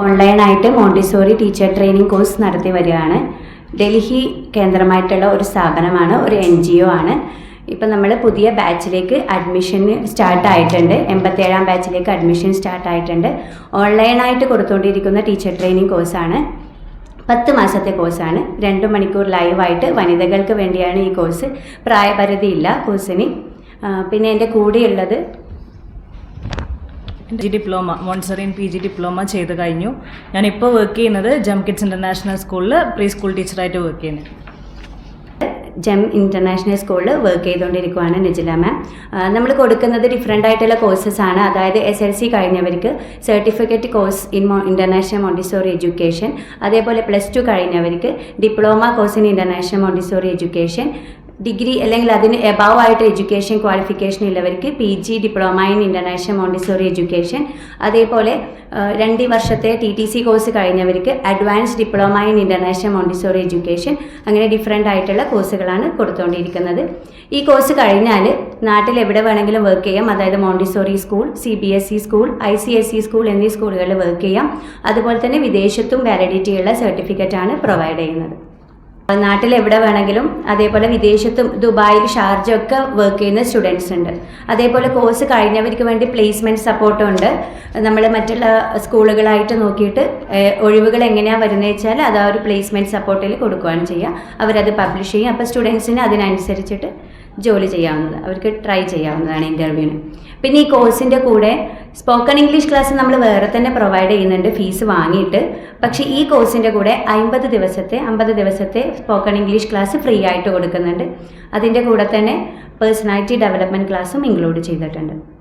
ഓൺലൈനായിട്ട് Montessori teacher training course നടത്തി വരികയാണ്. ഡൽഹി കേന്ദ്രമായിട്ടുള്ള ഒരു സ്ഥാപനമാണ് ഒരു എൻ ജി ഒ ആണ്. ഇപ്പം നമ്മൾ പുതിയ ബാച്ചിലേക്ക് അഡ്മിഷൻ സ്റ്റാർട്ട് ആയിട്ടുണ്ട്. എൺപത്തേഴാം ബാച്ചിലേക്ക് അഡ്മിഷൻ സ്റ്റാർട്ട് ആയിട്ടുണ്ട്. ഓൺലൈനായിട്ട് കൊടുത്തുകൊണ്ടിരിക്കുന്ന ടീച്ചർ ട്രെയിനിങ് കോഴ്സാണ്. പത്ത് മാസത്തെ കോഴ്സാണ്. രണ്ട് മണിക്കൂർ ലൈവായിട്ട് വനിതകൾക്ക് വേണ്ടിയാണ് ഈ കോഴ്സ്. പ്രായപരിധിയില്ല കോഴ്സിന്. പിന്നെ എന്റെ കൂടെയുള്ളത് ജി ഡിപ്ലോമ മോൺസറിൻ പി ജി ഡിപ്ലോമ ചെയ്ത് കഴിഞ്ഞു. ഞാനിപ്പോൾ വർക്ക് ചെയ്യുന്നത് ജം കിഡ്സ് ഇന്റർനാഷണൽ സ്കൂളിൽ പ്രീ സ്കൂൾ ടീച്ചറായിട്ട് വർക്ക് ചെയ്യുന്നത് ജം ഇന്റർനാഷണൽ സ്കൂളിൽ വർക്ക് ചെയ്തുകൊണ്ടിരിക്കുകയാണ് നിജില മാം നമ്മൾ കൊടുക്കുന്നത് ഡിഫറെന്റ് ആയിട്ടുള്ള കോഴ്സസ് ആണ്. അതായത് S L C കഴിഞ്ഞവർക്ക് certificate course in international Montessori education അതേപോലെ plus two കഴിഞ്ഞവർക്ക് diploma course in international Montessori education degree അല്ലെങ്കിൽ അതിന് എബവ് ആയിട്ട് എഡ്യൂക്കേഷൻ ക്വാളിഫിക്കേഷൻ ഉള്ളവർക്ക് P G diploma in international Montessori education അതേപോലെ രണ്ട് വർഷത്തെ T T C course കഴിഞ്ഞവർക്ക് advance diploma in international Montessori education അങ്ങനെ different ആയിട്ടുള്ള കോഴ്സുകളാണ് കൊടുത്തുകൊണ്ടിരിക്കുന്നത് ഈ കോഴ്സ് കഴിഞ്ഞാൽ നാട്ടിൽ എവിടെ വേണമെങ്കിലും വർക്ക് ചെയ്യാം. അതായത് Montessori school C B S E school I C S E school എന്നീ സ്കൂളുകളിൽ വർക്ക് ചെയ്യാം. അതുപോലെ തന്നെ വിദേശത്തും വാലിഡിറ്റിയുള്ള സർട്ടിഫിക്കറ്റാണ് പ്രൊവൈഡ് ചെയ്യുന്നത്. നാട്ടിൽ എവിടെ വേണമെങ്കിലും അതേപോലെ വിദേശത്തും ദുബായിൽ ഷാർജൊക്കെ വർക്ക് ചെയ്യുന്ന സ്റ്റുഡൻസ് ഉണ്ട്. അതേപോലെ കോഴ്സ് കഴിഞ്ഞവർക്ക് വേണ്ടി പ്ലേസ്മെന്റ് സപ്പോർട്ടും ഉണ്ട്. നമ്മൾ മറ്റുള്ള സ്കൂളുകളായിട്ട് നോക്കിയിട്ട് ഒഴിവുകൾ എങ്ങനെയാണ് വരുന്നത് വെച്ചാൽ അത് ആ ഒരു പ്ലേസ്മെന്റ് സപ്പോർട്ടിൽ കൊടുക്കുകയാണ് ചെയ്യുക. അവരത് പബ്ലിഷ് ചെയ്യും. അപ്പോൾ സ്റ്റുഡൻസിന് അതിനനുസരിച്ചിട്ട് ജോലി ചെയ്യാവുന്നത്. അവർക്ക് ട്രൈ ചെയ്യാവുന്നതാണ് ഇന്റർവ്യൂവിന് പിന്നെ ഈ കോഴ്സിന്റെ കൂടെ സ്പോക്കൺ ഇംഗ്ലീഷ് ക്ലാസ് നമ്മൾ വേറെ തന്നെ പ്രൊവൈഡ് ചെയ്യുന്നുണ്ട് ഫീസ് വാങ്ങിയിട്ട്. പക്ഷേ ഈ കോഴ്സിന്റെ കൂടെ അമ്പത് ദിവസത്തെ അമ്പത് ദിവസത്തെ സ്പോക്കൺ ഇംഗ്ലീഷ് ക്ലാസ് ഫ്രീ ആയിട്ട് കൊടുക്കുന്നുണ്ട്. അതിന്റെ കൂടെ തന്നെ പേഴ്സണാലിറ്റി ഡെവലപ്മെന്റ് ക്ലാസ്സും ഇൻക്ലൂഡ് ചെയ്തിട്ടുണ്ട്.